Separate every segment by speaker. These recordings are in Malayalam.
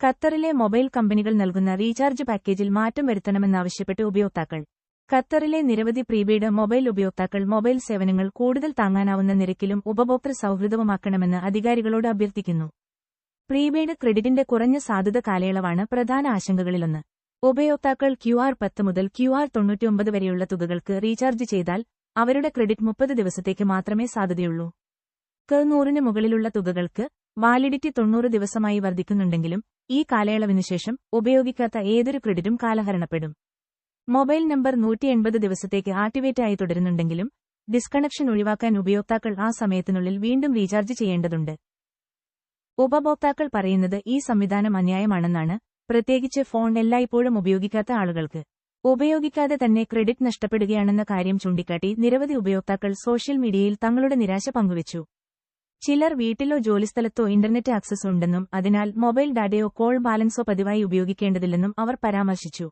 Speaker 1: ഖത്തറിലെ മൊബൈൽ കമ്പനികൾ നൽകുന്ന റീചാർജ് പാക്കേജിൽ മാറ്റം വരുത്തണമെന്നാവശ്യപ്പെട്ട് ഉപയോക്താക്കൾ. ഖത്തറിലെ നിരവധി പ്രീപെയ്ഡ് മൊബൈൽ ഉപയോക്താക്കൾ മൊബൈൽ സേവനങ്ങൾ കൂടുതൽ താങ്ങാനാവുന്ന നിരക്കിലും ഉപഭോക്തൃ സൌഹൃദവുമാക്കണമെന്ന് അധികാരികളോട് അഭ്യർത്ഥിക്കുന്നു. പ്രീപെയ്ഡ് ക്രെഡിറ്റിന്റെ കുറഞ്ഞ സാധുത കാലയളവാണ് പ്രധാന ആശങ്കകളിലൊന്ന്. ഉപയോക്താക്കൾ ക്യു ആർ പത്ത് മുതൽ ക്യു ആർ തൊണ്ണൂറ്റിയൊമ്പത് വരെയുള്ള തുകകൾക്ക് റീചാർജ് ചെയ്താൽ അവരുടെ ക്രെഡിറ്റ് മുപ്പത് ദിവസത്തേക്ക് മാത്രമേ സാധ്യതയുള്ളൂ ക്ക് നൂറിന് മുകളിലുള്ള തുകകൾക്ക് വാലിഡിറ്റി തൊണ്ണൂറ് ദിവസമായി വർദ്ധിക്കുന്നുണ്ടെങ്കിലും ഈ കാലയളവിനുശേഷം ഉപയോഗിക്കാത്ത ഏതൊരു ക്രെഡിറ്റും കാലഹരണപ്പെടും. മൊബൈൽ നമ്പർ നൂറ്റി എൺപത് ദിവസത്തേക്ക് ആക്ടിവേറ്റ് ആയി തുടരുന്നുണ്ടെങ്കിലും ഡിസ്കണക്ഷൻ ഒഴിവാക്കാൻ ഉപയോക്താക്കൾ ആ സമയത്തിനുള്ളിൽ വീണ്ടും റീചാർജ് ചെയ്യേണ്ടതുണ്ട്. ഉപഭോക്താക്കൾ പറയുന്നത് ഈ സംവിധാനം അന്യായമാണെന്നാണ് പ്രത്യേകിച്ച് ഫോൺ എല്ലായ്പ്പോഴും ഉപയോഗിക്കാത്ത ആളുകൾക്ക്. ഉപയോഗിക്കാതെ തന്നെ ക്രെഡിറ്റ് നഷ്ടപ്പെടുകയാണെന്ന കാര്യം ചൂണ്ടിക്കാട്ടി നിരവധി ഉപയോക്താക്കൾ സോഷ്യൽ മീഡിയയിൽ തങ്ങളുടെ നിരാശ പങ്കുവച്ചു. ചിലർ വീട്ടിലോ ജോലിസ്ഥലത്തോ ഇന്റർനെറ്റ് ആക്സസ് ഉണ്ടെന്നും അതിനാൽ മൊബൈൽ ഡാറ്റയോ കോൾ ബാലൻസോ പതിവായി ഉപയോഗിക്കേണ്ടതില്ലെന്നും അവർ പരാമർശിച്ചു.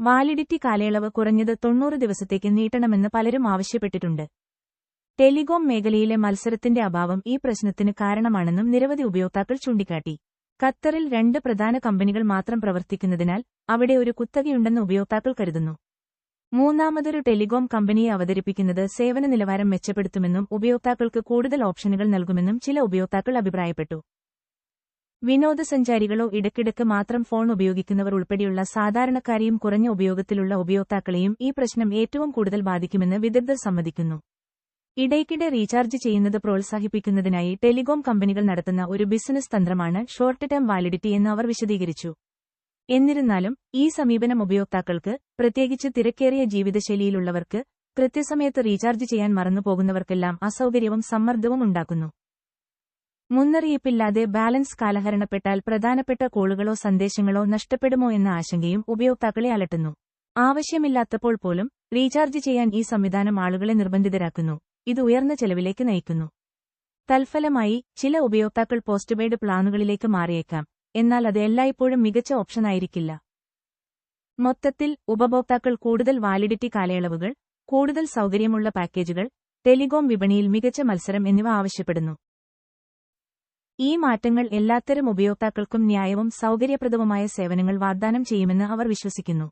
Speaker 1: വാലിഡിറ്റി കാലയളവ് കുറഞ്ഞത് തൊണ്ണൂറ് ദിവസത്തേക്ക് നീട്ടണമെന്ന് പലരും ആവശ്യപ്പെട്ടിട്ടുണ്ട്. ടെലികോം മേഖലയിലെ മത്സരത്തിന്റെ അഭാവം ഈ പ്രശ്നത്തിന് കാരണമാണെന്നും നിരവധി ഉപയോക്താക്കൾ ചൂണ്ടിക്കാട്ടി. ഖത്തറിൽ രണ്ട് പ്രധാന കമ്പനികൾ മാത്രം പ്രവർത്തിക്കുന്നതിനാൽ അവിടെ ഒരു കുത്തകയുണ്ടെന്ന് ഉപയോക്താക്കൾ കരുതുന്നു. മൂന്നാമതൊരു ടെലികോം കമ്പനിയെ അവതരിപ്പിക്കുന്നത് സേവന നിലവാരം മെച്ചപ്പെടുത്തുമെന്നും ഉപയോക്താക്കൾക്ക് കൂടുതൽ ഓപ്ഷനുകൾ നൽകുമെന്നും ചില ഉപയോക്താക്കൾ അഭിപ്രായപ്പെട്ടു. വിനോദസഞ്ചാരികളോ ഇടയ്ക്കിടയ്ക്ക് മാത്രം ഫോൺ ഉപയോഗിക്കുന്നവർ ഉൾപ്പെടെയുള്ള സാധാരണക്കാരെയും കുറഞ്ഞ ഉപയോഗത്തിലുള്ള ഉപയോക്താക്കളെയും ഈ പ്രശ്നം ഏറ്റവും കൂടുതൽ ബാധിക്കുമെന്ന് വിദഗ്ധർ സമ്മതിക്കുന്നു. ഇടയ്ക്കിടെ റീചാർജ് ചെയ്യുന്നത് പ്രോത്സാഹിപ്പിക്കുന്നതിനായി ടെലികോം കമ്പനികൾ നടത്തുന്ന ഒരു ബിസിനസ് തന്ത്രമാണ് ഷോർട്ട് ടേം വാലിഡിറ്റി എന്ന് അവർ വിശദീകരിച്ചു. എന്നിരുന്നാലും ഈ സമീപനം ഉപയോക്താക്കൾക്ക് പ്രത്യേകിച്ച് തിരക്കേറിയ ജീവിതശൈലിയിലുള്ളവർക്ക് കൃത്യസമയത്ത് റീചാർജ് ചെയ്യാൻ മറന്നുപോകുന്നവർക്കെല്ലാം അസൗകര്യവും സമ്മർദ്ദവും ഉണ്ടാക്കുന്നു. മുന്നറിയിപ്പില്ലാതെ ബാലൻസ് കാലഹരണപ്പെട്ടാൽ പ്രധാനപ്പെട്ട കോളുകളോ സന്ദേശങ്ങളോ നഷ്ടപ്പെടുമോ എന്ന ആശങ്കയും ഉപയോക്താക്കളെ അലട്ടുന്നു. ആവശ്യമില്ലാത്തപ്പോൾ പോലും റീചാർജ് ചെയ്യാൻ ഈ സംവിധാനം ആളുകളെ നിർബന്ധിതരാക്കുന്നു. ഇത് ഉയർന്ന ചെലവിലേക്ക് നയിക്കുന്നു. തൽഫലമായി ചില ഉപയോക്താക്കൾ പോസ്റ്റ്പെയ്ഡ് പ്ലാനുകളിലേക്ക് മാറിയേക്കാം. എന്നാൽ അത് എല്ലായ്പ്പോഴും മികച്ച ഓപ്ഷനായിരിക്കില്ല മൊത്തത്തിൽ ഉപഭോക്താക്കൾ കൂടുതൽ വാലിഡിറ്റി കാലയളവുകൾ കൂടുതൽ സൗകര്യമുള്ള പാക്കേജുകൾ ടെലികോം വിപണിയിൽ മികച്ച മത്സരം എന്നിവ ആവശ്യപ്പെടുന്നു. ഈ മാറ്റങ്ങൾ എല്ലാത്തരം ഉപയോക്താക്കൾക്കും ന്യായവും സൗകര്യപ്രദവുമായ സേവനങ്ങൾ വാഗ്ദാനം ചെയ്യുമെന്ന് അവർ വിശ്വസിക്കുന്നു.